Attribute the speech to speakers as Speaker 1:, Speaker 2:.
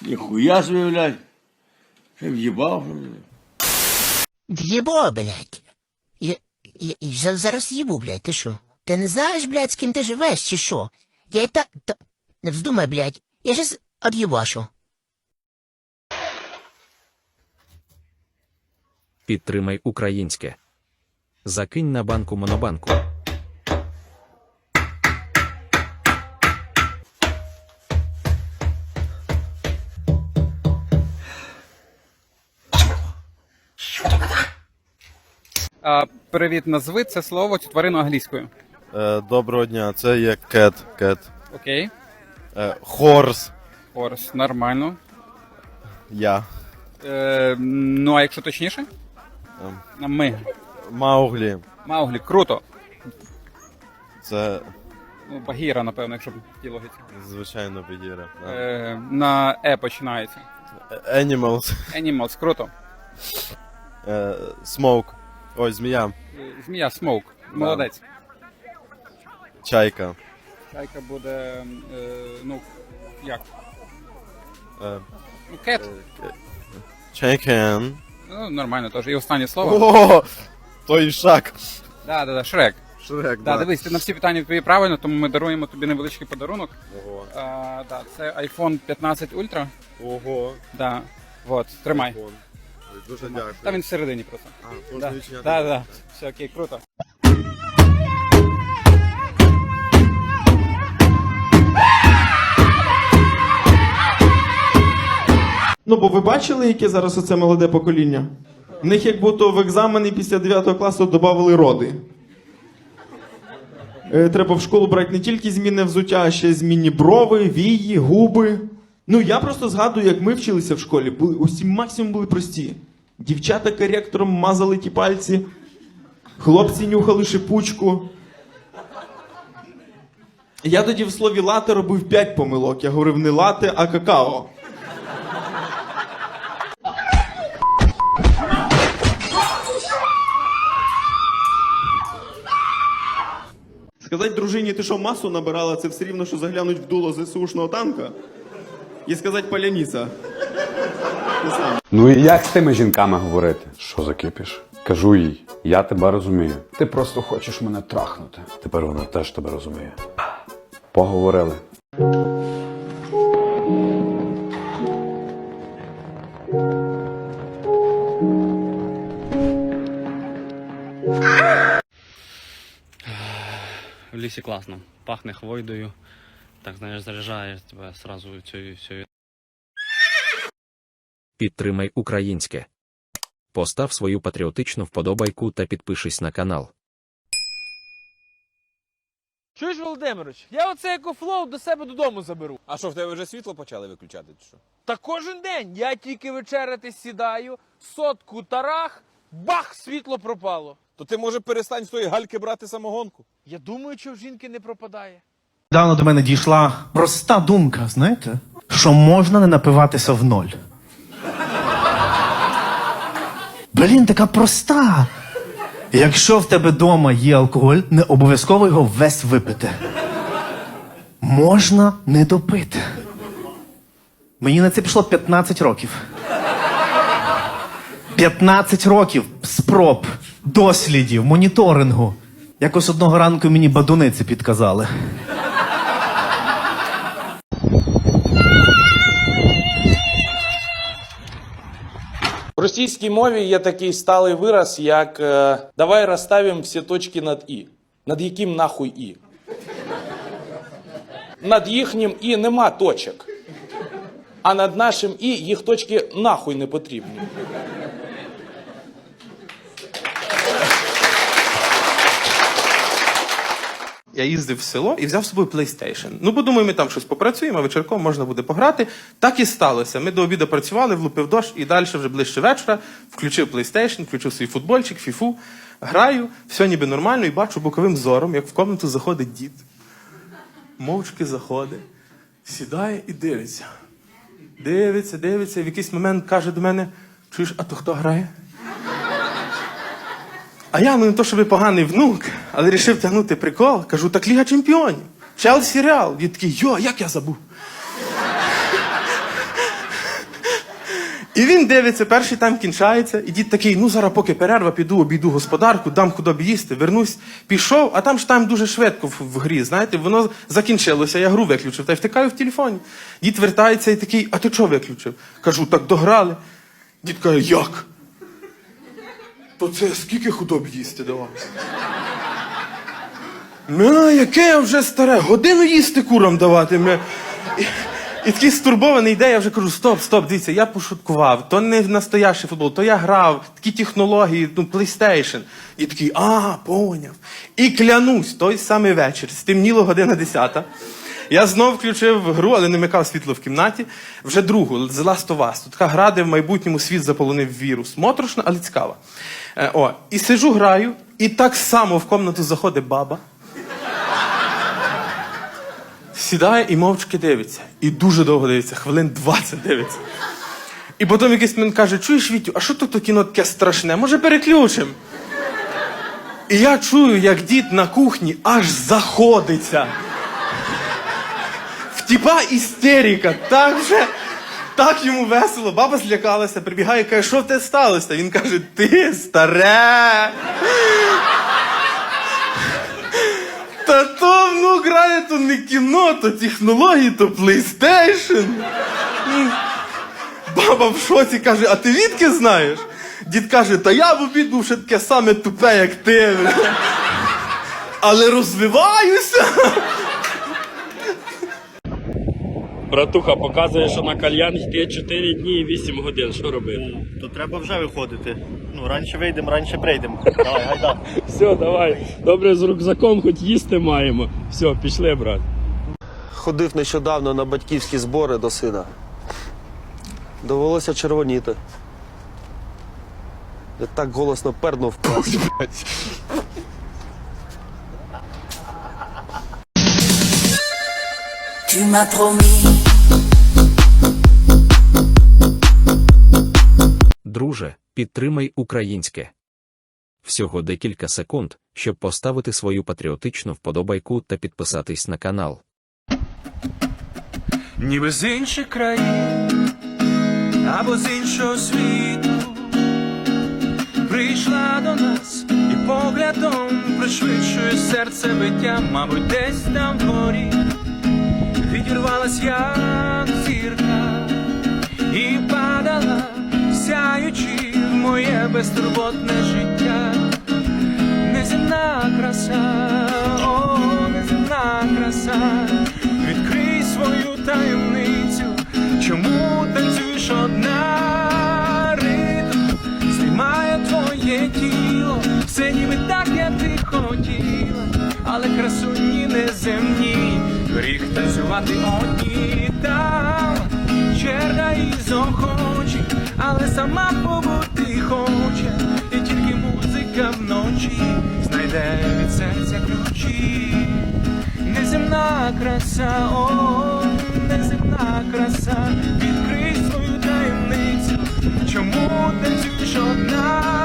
Speaker 1: Ніхуя собі, блядь. Ще в'їбав. що ли?
Speaker 2: Блядь. Я, я, я зараз їбу, блядь, ти що? Ти не знаєш, блядь, з ким ти живеш, чи що? Я і так... Та... Не вздумай, блядь. Я щас од'єбашу.
Speaker 3: Підтримай українське. Закинь на банку монобанку.
Speaker 4: А, привіт, назви це слово цю тварину англійською.
Speaker 5: Е, доброго дня, це є кет, кет.
Speaker 4: Окей.
Speaker 5: Е, хорс.
Speaker 4: Хорс, нормально.
Speaker 5: Я.
Speaker 4: Е, ну, а якщо точніше? А Ми.
Speaker 5: Мауглі.
Speaker 4: Мауглі, круто.
Speaker 5: Це
Speaker 4: Ну, Багіра, напевно, якщо в тій логіці.
Speaker 5: звичайно бігіра.
Speaker 4: Е, на Е починається.
Speaker 5: Animals.
Speaker 4: Animals, круто.
Speaker 5: Е, smoke. Ой, змія.
Speaker 4: Е, Змія, смоук. Молодець.
Speaker 5: Чайка.
Speaker 4: Чайка буде. Е, ну, як?
Speaker 5: Е,
Speaker 4: Ну, кет.
Speaker 5: чайкен.
Speaker 4: Ну, нормально теж. І останнє слово.
Speaker 5: О, той шак.
Speaker 4: Да, да, да, Шрек.
Speaker 5: Шрек,
Speaker 4: Да, дивись, ти на всі питання відповів правильно, тому ми даруємо тобі невеличкий подарунок.
Speaker 5: Ого.
Speaker 4: А, да, це iPhone 15 Ultra.
Speaker 5: Ого.
Speaker 4: Да. Вот, тримай.
Speaker 5: Ой, Дуже дякую.
Speaker 4: Та він всередині просто.
Speaker 5: А,
Speaker 4: Да,
Speaker 5: можна відчиняти?
Speaker 4: да, да. Все окей, круто.
Speaker 6: Ну, бо ви бачили, яке зараз оце молоде покоління? В них як будто в екзамени після 9 класу додавали роди. Е, Треба в школу брати не тільки змінне взуття, а ще й змінні брови, вії, губи. Ну, я просто згадую, як ми вчилися в школі. Були, усі максимум були прості. Дівчата коректором мазали ті пальці, хлопці нюхали шипучку. Я тоді в слові лате робив 5 помилок. Я говорив не лате, а какао. Сказати дружині, ти що масу набирала, це все рівно, що заглянуть в дуло ЗСУшного танка. І сказати саме.
Speaker 7: Ну і як з тими жінками говорити? Що за кипіш? Кажу їй, я тебе розумію. Ти просто хочеш мене трахнути. Тепер вона теж тебе розуміє. Поговорили.
Speaker 8: В лісі класно. Пахне хвойдою. Так, знаєш, заряджає тебе сразу цією всією.
Speaker 3: Підтримай українське. Постав свою патріотичну вподобайку та підпишись на канал.
Speaker 9: Чуєш, Володимирович, я оце екофлоу до себе додому заберу.
Speaker 10: А що, в тебе вже світло почали виключати? Чи що?
Speaker 9: Та кожен день я тільки вечеряти сідаю, сотку тарах, бах, світло пропало.
Speaker 10: То ти може перестань з тої гальки брати самогонку?
Speaker 9: Я думаю, що в жінки не пропадає.
Speaker 11: Давно до мене дійшла проста думка, знаєте, що можна не напиватися в ноль. Блін, така проста. Якщо в тебе вдома є алкоголь, не обов'язково його весь випити. Можна не допити. Мені на це пішло 15 років. 15 років спроб, дослідів, моніторингу. Якось одного ранку мені бадуниці підказали.
Speaker 12: В російській мові є такий сталий вираз, як е, давай розставимо всі точки над І. Над яким нахуй І? Над їхнім І нема точок. А над нашим І їх точки нахуй не потрібні.
Speaker 13: Я їздив в село і взяв з собою PlayStation. Ну, бо думаю, ми там щось попрацюємо, а вечірком можна буде пограти. Так і сталося. Ми до обіду працювали, влупив дощ, і далі вже ближче вечора включив PlayStation, включив свій футбольчик, фіфу, граю, все ніби нормально, і бачу боковим зором, як в комнату заходить дід. Мовчки заходить, сідає і дивиться. Дивиться, дивиться, і в якийсь момент каже до мене: чуєш, а то хто грає? А я ну не то, щоб поганий внук, але рішив тягнути прикол. Кажу, так Ліга Чемпіонів. Челсі Реал. Дід такий, йо, як я забув. І він дивиться, перший тайм кінчається, і дід такий, ну зараз поки перерва, піду, обійду господарку, дам худобі їсти, вернусь, пішов, а там ж тайм дуже швидко в, в грі, знаєте, воно закінчилося, я гру виключив, та й втикаю в телефоні. Дід вертається і такий, а ти чого виключив? Кажу, так дограли. Дід каже, як? То це скільки худоб їсти давав? Ну, яке я вже старе, годину їсти курам давати. Мя. І, і такий стурбований йде, я вже кажу, стоп, стоп, дивіться, я пошуткував, то не настоящий футбол, то я грав, такі технології, ну, PlayStation. І такий, а, поняв. І клянусь, той самий вечір, стемніло година десята. Я знов включив гру, але не микав світло в кімнаті. Вже другу, The Last of Us. Тут така гра, де в майбутньому світ заполонив вірус. Моторошна, але цікава. Е, о, і сижу, граю, і так само в комнату заходить баба. Сідає і мовчки дивиться. І дуже довго дивиться, хвилин 20 дивиться. І потім якийсь момент каже: чуєш, Вітю, а що тут то кіно таке страшне? Може переключимо? І я чую, як дід на кухні аж заходиться. В тіпа істерика, так вже. Так йому весело, баба злякалася, прибігає, каже, що в тебе сталося? Він каже, ти старе. Та то ну грає то не кіно, то технології, то PlayStation. Баба в шоці каже, а ти відки знаєш? Дід каже, та я в обід був ще таке саме тупе, як ти. Але розвиваюся.
Speaker 8: Братуха показує, що на кальян йти 4 дні і 8 годин. Що робити?
Speaker 11: То треба вже виходити. Ну, раніше вийдемо, раніше прийдемо. Давай, гайда.
Speaker 8: Все, давай. Добре, з рюкзаком хоч їсти маємо. Все, пішли, брат.
Speaker 10: Ходив нещодавно на батьківські збори до сина. Довелося червоніти. Я так голосно пернув. блядь.
Speaker 2: Tu m'as promis.
Speaker 3: Друже, підтримай українське. Всього декілька секунд, щоб поставити свою патріотичну вподобайку та підписатись на канал.
Speaker 9: Ніби з інших країн або з іншого світу прийшла до нас і поглядом пришвидшує серце биття, мабуть, десь там вгорі відірвалась як зірка і падала, сяючи в моє безтурботне життя. Неземна краса, о, неземна краса, відкрий свою таємницю, чому танцюєш одна? Ритм, знімає твоє тіло, все ніби так, як ти хотіла, але красуні неземні, гріх танцювати одні там, Гера і захоче, але сама побути хоче, і тільки музика вночі знайде від серця ключі, неземна краса, о, неземна краса, відкрий свою таємницю, чому танцюєш одна?